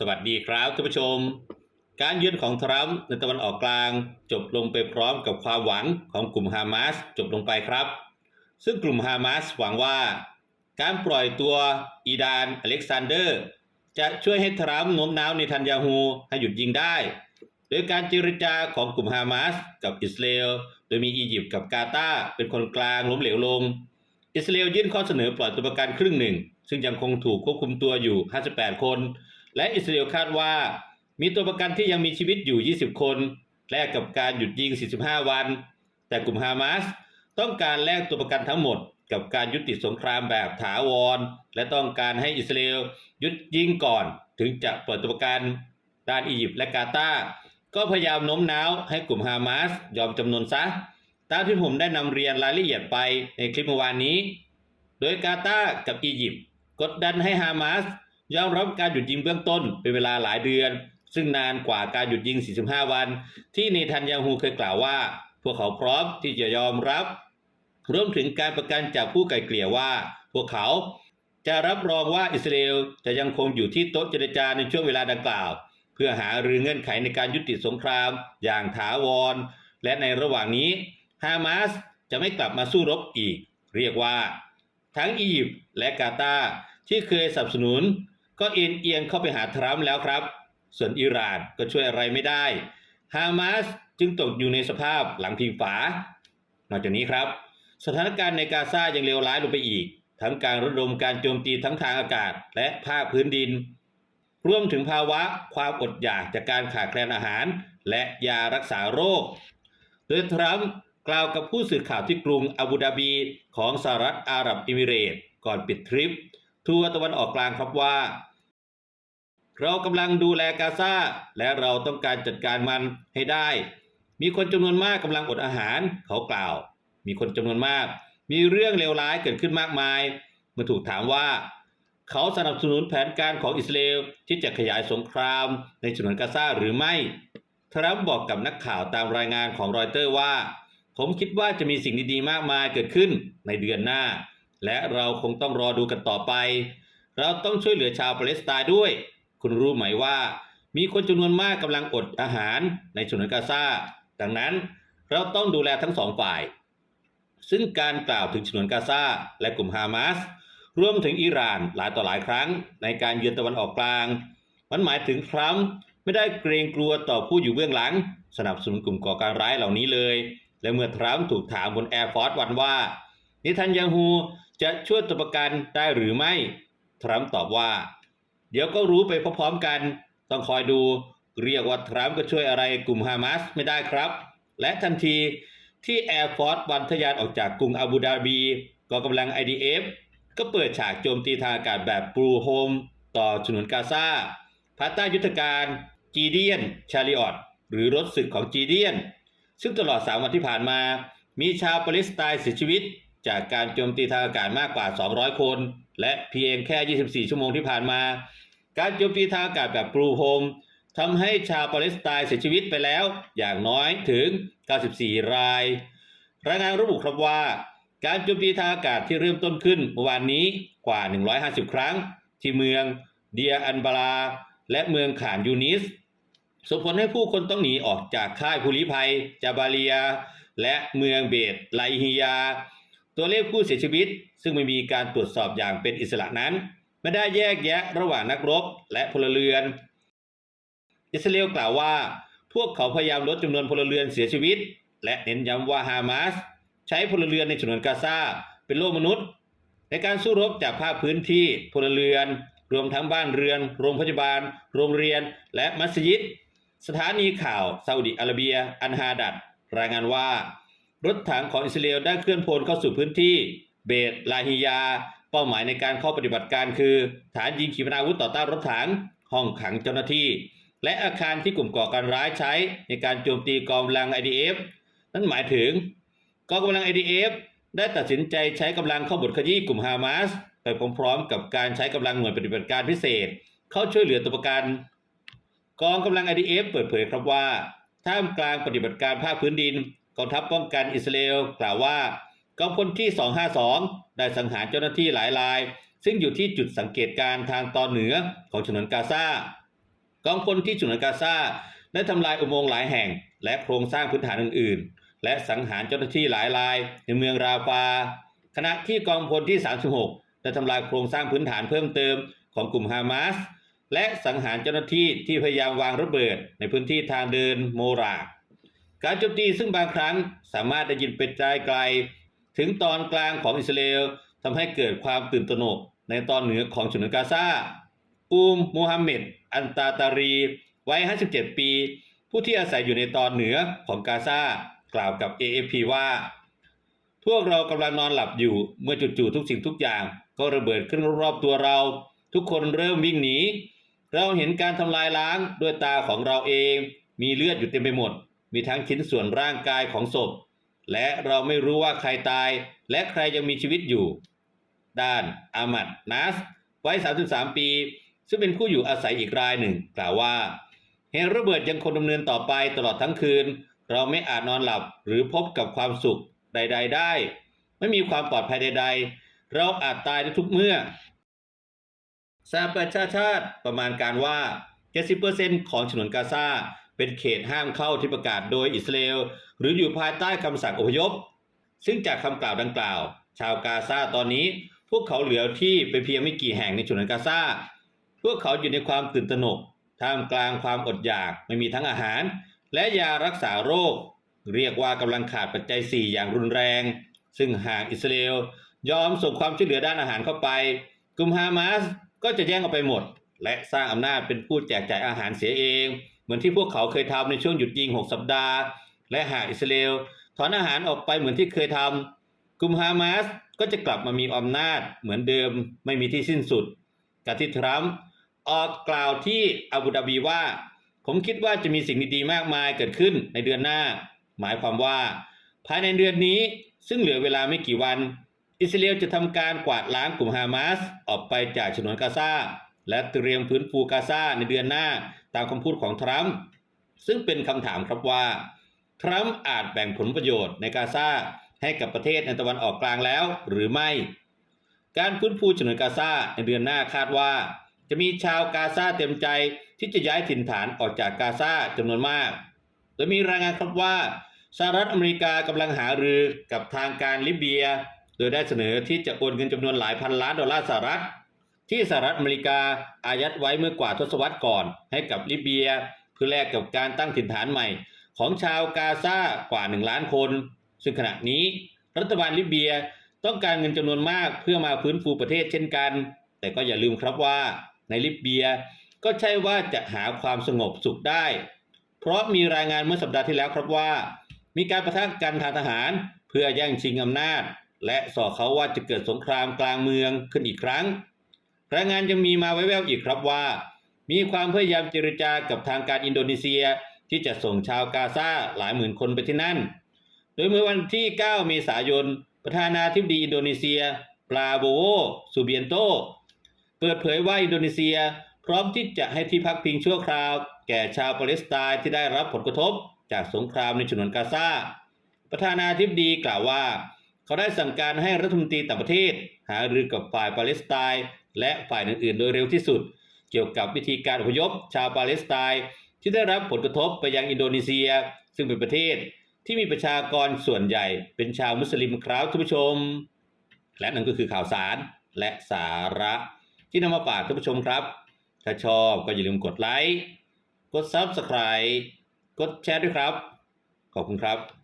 สวัสดีครับท่านผู้ชม การเยือนของทรัมป์ในตะวันออกกลาง จบลงไปพร้อมกับความหวังของกลุ่มฮามาสจบลงไปครับ ซึ่งกลุ่มฮามาสหวังว่า การปล่อยตัวอีดานอเล็กซานเดอร์ จะช่วยให้ทรัมป์โน้มน้าวในทันยาฮูให้หยุดยิงได้ โดยการเจรจาของกลุ่มฮามาสกับอิสราเอลโดยมีอียิปต์กับกาตาร์เป็นคนกลางล้มเหลวลง อิสราเอลยื่นข้อเสนอปล่อยตัวประกันครึ่งหนึ่ง ซึ่งยังคงถูกควบคุมตัวอยู่ 58 คน และอิสราเอลคาดว่า มีตัวประกันที่ยังมีชีวิตอยู่ 20 คนแลกกับการหยุดยิง 45 วัน แต่กลุ่มฮามาสต้องการแลกตัวประกันทั้งหมด กับการยุติสงครามแบบถาวร และต้องการให้อิสราเอลหยุดยิงก่อน ถึงจะปล่อยตัวประกันด้านอียิปต์และกาตาร์ก็พยายามโน้มน้าวให้กลุ่มฮามาสยอมจำนนซะตามที่ผมได้นำเรียนรายละเอียดไปในคลิปเมื่อวานนี้ โดยกาตาร์กับอียิปต์กดดันให้ฮามาส ยอมรับการหยุดยิงเบื้องต้นเป็นเวลาหลายเดือน ซึ่งนานกว่าการหยุดยิง 45 วัน ที่เนทันยาฮูเคยกล่าวว่า พวกเขาพร้อมที่จะยอมรับ รวมถึงการประกันจากผู้ไกล่เกลี่ยว่า พวกเขาจะรับรองว่าอิสราเอลจะยังคงอยู่ที่โต๊ะเจรจาในช่วงเวลาดังกล่าว เพื่อหารือเงื่อนไขในการยุติสงคราม อย่างถาวร และในระหว่างนี้ฮามาสจะไม่กลับมาสู้รบอีก เรียกว่า ทั้งอียิปต์และกาตาร์ที่เคยสนับสนุน ก็เอ็นเอียงเข้าไปหาทรัมป์แล้วครับ ส่วนอิหร่านก็ช่วยอะไรไม่ได้ ฮามาสจึงตกอยู่ในสภาพหลังพิงฝา นอกจากนี้ครับ สถานการณ์ในกาซายังเลวร้ายลงไปอีก ทั้งการระดมการโจมตีทั้งทางอากาศและภาคพื้นดิน รวมถึงภาวะความอดอยากจากการขาดแคลนอาหาร และยารักษาโรค โดยทรัมป์กล่าวกับผู้สื่อข่าวที่กรุงอาบูดาบีของสหรัฐอาหรับเอมิเรตก่อนปิดทริป ทัวร์ตะวันออกกลางครับว่า เรากำลังดูแลกาซาและเราต้องการจัดการมันให้ได้ มีคนจำนวนมากกำลังอดอาหารเขากล่าว มีคนจำนวนมาก มีเรื่องเลวร้ายเกิดขึ้นมากมายเมื่อถูกถามว่า เขาสนับสนุนแผนการของอิสราเอลที่จะขยายสงครามในฉนวนกาซาหรือไม่ทรัมป์บอกกับนักข่าวตามรายงานของรอยเตอร์ว่า ผมคิดว่าจะมีสิ่งดีๆ มากมายเกิดขึ้นในเดือนหน้า และเราคงต้องรอดูกันต่อไป เราต้องช่วยเหลือชาวปาเลสไตน์ด้วย คุณรู้ไหมว่า มีคนจำนวนมากกำลังอดอาหารในฉนวนกาซาดังนั้นเราต้องดูแลทั้งสองฝ่าย ซึ่งการกล่าวถึงฉนวนกาซาและกลุ่มฮามาสรวมถึงอิหร่านหลายต่อหลายครั้ง ในการเยือนตะวันออกกลาง มันหมายถึงทรัมป์ไม่ได้เกรงกลัวต่อผู้อยู่เบื้องหลัง สนับสนุนกลุ่มก่อการร้ายเหล่านี้เลย และเมื่อทรัมป์ถูกถามบนแอร์ฟอร์สวันว่า นิทันยาฮูจะช่วยตัวประกันได้หรือไม่ ทรัมป์ตอบว่า เดี๋ยวก็รู้ไปพร้อมๆกัน ต้องคอยดูเรียกว่าทรัมป์ก็ช่วยอะไรกลุ่มฮามาสไม่ได้ครับ และทันทีที่แอร์ฟอร์สวันทะยานออกจากกรุงอาบูดาบีกองกำลัง IDF ก็เปิดฉากโจมตีทางอากาศแบบปลูโฮมต่อฉนวนกาซาภายใต้ยุทธการจีเดียน ชาริออตหรือรถศึกของจีเดียน ซึ่งตลอด 3 วันที่ผ่านมา มีชาวปาเลสไตน์เสียชีวิต จากการโจมตีทางอากาศมากกว่า 200 คน และเพียงแค่ 24 ชั่วโมงที่ผ่านมา การโจมตีทางอากาศแบบปลูโฮมทำให้ชาวปาเลสไตน์เสียชีวิตไปแล้ว อย่างน้อยถึง 94 ราย รายงานระบุครับว่า การโจมตีทางอากาศที่เริ่มต้นขึ้นเมื่อวานนี้กว่า 150 ครั้ง ที่เมืองเดียอันบาลา และเมืองขานยูนิสส่งผลให้ผู้คนต้องหนีออกจากค่ายภูริภัย จาบาเลีย และเมืองเบตไลฮิยา ตัวเลขผู้เสียชีวิต ซึ่งไม่มีการตรวจสอบอย่างเป็นอิสระนั้น ไม่ได้แยกแยะระหว่างนักรบและพลเรือน อิสราเอลกล่าวว่า พวกเขาพยายามลดจำนวนพลเรือนเสียชีวิต และเน้นย้ำว่าฮามาสใช้พลเรือนในฉนวนกาซาเป็นโล่มนุษย์ ในการสู้รบจากภาคพื้นที่พลเรือน รวมทั้งบ้านเรือน โรงพยาบาล โรงเรียน และมัสยิด สถานีข่าวซาอุดิอาระเบีย อันฮาดัดรายงานว่า รถถังของอิสราเอลได้เคลื่อนพลเข้าสู่พื้นที่เบตลาฮิยา เป้าหมายในการเข้าปฏิบัติการคือ ฐานยิงขีปนาวุธต่อต้านรถถัง ห้องขังเจ้าหน้าที่ และอาคารที่กลุ่มก่อการร้ายใช้ในการโจมตีกองกำลัง IDF นั่นหมายถึงกองกำลัง IDF ได้ตัดสินใจใช้กำลังเข้าบทขยี้กลุ่มฮามาสไปพร้อมๆกับการใช้กำลังหน่วยปฏิบัติการพิเศษ เข้าช่วยเหลือตัวประกัน กองกำลัง IDF เปิดเผยครับว่าท่ามกลางปฏิบัติการภาคพื้นดิน กองทัพป้องกันอิสราเอลกล่าวว่ากองพลที่ 252 ได้สังหารเจ้าหน้าที่หลายราย ซึ่งอยู่ที่จุดสังเกตการณ์ทางตอนเหนือของฉนวนกาซากองพลที่ฉนวนกาซาได้ทำลายอุโมงค์หลายแห่ง และโครงสร้างพื้นฐานอื่น ๆ และสังหารเจ้าหน้าที่หลายราย ในเมืองราฟา ขณะที่กองพลที่ 36 ได้ทำลายโครงสร้างพื้นฐานเพิ่มเติมของกลุ่มฮามาสและสังหารเจ้าหน้าที่ที่พยายามวางระเบิดในพื้นที่ทางเดินโมราก การโจมตีซึ่งบางครั้งสามารถได้ยินเป็นไกลไกล ถึงตอนกลางของอิสราเอลทำให้เกิดความตื่นตระหนกในตอนเหนือของฉนวนกาซาอูมโมฮัมหม็ดอันตาตารีวัย 57 ปี ผู้ที่อาศัยอยู่ในตอนเหนือของกาซากล่าวกับ AFP ว่า พวกเรากำลังนอนหลับอยู่เมื่อจู่ๆทุกสิ่งทุกอย่าง ก็ระเบิดขึ้นรอบๆตัวเรา ทุกคนเริ่มวิ่งหนี เราเห็นการทำลายล้างด้วยตาของเราเอง มีเลือดอยู่เต็มไปหมด มีทั้งชิ้นส่วนร่างกายของศพ และเราไม่รู้ว่าใครตาย และใครยังมีชีวิตอยู่ ด้านอามัดนัสวัย 33 ปี ซึ่งเป็นผู้อยู่อาศัยอีกรายหนึ่ง กล่าวว่าเหตุระเบิดยังคงดำเนินต่อไปตลอดทั้งคืน เราไม่อาจนอนหลับหรือพบกับความสุขใด ๆ ได้ ไม่มีความปลอดภัยใด ๆ เราอาจตายได้ทุกเมื่อสหประชาชาติประมาณการว่า 70%ของฉนวนกาซา เป็นเขตห้ามเข้าที่ประกาศโดยอิสราเอลหรืออยู่ภายใต้คำสั่งอพยพ ซึ่งจากคำกล่าวดังกล่าว ชาวกาซาตอนนี้ พวกเขาเหลือที่เป็นเพียงไม่กี่แห่งในฉนวนกาซาพวกเขาอยู่ในความตื่นตระหนกท่ามกลางความอดอยากไม่มีทั้งอาหาร และยารักษาโรค เรียกว่ากำลังขาดปัจจัย 4 อย่างรุนแรง ซึ่งหากอิสราเอลยอมส่งความช่วยเหลือด้านอาหารเข้าไป กลุ่มฮามาสก็จะแย่งเอาไปหมด และสร้างอำนาจเป็นผู้แจกจ่ายอาหารเสียเอง เหมือนที่พวกเขาเคยทำในช่วงหยุดยิง 6 สัปดาห์ และหากอิสราเอลถอนอาหารออกไปเหมือนที่เคยทำกลุ่มฮามาสก็จะกลับมามีอำนาจเหมือนเดิมไม่มีที่สิ้นสุดการที่ทรัมป์ออกกล่าวที่อาบูดาบีว่า ผมคิดว่าจะมีสิ่งดีๆมากมายเกิดขึ้นในเดือนหน้า หมายความว่า ภายในเดือนนี้ซึ่งเหลือเวลาไม่กี่วัน อิสราเอลจะทำการกวาดล้างกลุ่มฮามาสออกไปจากฉนวนกาซาและเตรียมพื้นฟูกาซาในเดือนหน้า ตามคำพูดของทรัมป์ซึ่งเป็นคำถามครับว่า ทรัมป์อาจแบ่งผลประโยชน์ในกาซาให้กับประเทศในตะวันออกกลางแล้วหรือไม่ การฟื้นฟูฉนวนกาซาในเดือนหน้าคาดว่า จะมีชาวกาซาเต็มใจที่จะย้ายถิ่นฐานออกจากกาซาจำนวนมาก โดยมีรายงานครับว่าสหรัฐอเมริกากำลังหารือกับทางการลิเบีย โดยได้เสนอที่จะโอนเงินจำนวนหลายพันล้านดอลลาร์สหรัฐ ที่สหรัฐอเมริกาอายัดไว้เมื่อกว่าทศวรรษก่อน ให้กับลิเบียเพื่อแลกกับการตั้งถิ่นฐานใหม่ ของชาวกาซากว่า 1 ล้านคน ซึ่งขณะนี้รัฐบาลลิเบียต้องการเงินจำนวนมากเพื่อมาฟื้นฟูประเทศเช่นกัน แต่ก็อย่าลืมครับว่าในลิเบียก็ใช่ว่าจะหาความสงบสุขได้ เพราะมีรายงานเมื่อสัปดาห์ที่แล้วครับว่า มีการประทะกันทางทหารเพื่อแย่งชิงอำนาจ และส่อเขาว่าจะเกิดสงครามกลางเมืองขึ้นอีกครั้ง รายงานยังมีมาไว้แววอีกครับว่า มีความพยายามเจรจากับทางการอินโดนีเซียที่จะส่งชาวกาซาหลายหมื่นคนไปที่นั่น โดยเมื่อวันที่ 9 เมษายน ประธานาธิบดีอินโดนีเซีย ปลาโบโวซูเบียนโต เปิดเผยว่าอินโดนีเซียพร้อมที่จะให้ที่พักพิงชั่วคราว แก่ชาวปาเลสไตน์ที่ได้รับผลกระทบจากสงครามในฉนวนกาซา ประธานาธิบดีกล่าวว่า เขาได้สั่งการให้รัฐมนตรีต่างประเทศ หารือกับฝ่ายปาเลสไตน์ และฝ่ายอื่นๆ โดยเร็วที่สุด เกี่ยวกับวิธีการอพยพชาวปาเลสไตน์ที่ได้รับผลกระทบไปยังอินโดนีเซีย ซึ่งเป็นประเทศที่มีประชากรส่วนใหญ่เป็นชาวมุสลิมครับท่านผู้ชม และนั่นก็คือข่าวสารและสาระที่นำมาฝากท่านผู้ชมครับ ถ้าชอบก็อย่าลืมกดไลค์ กด Subscribe กดแชร์ด้วยครับ ขอบคุณครับ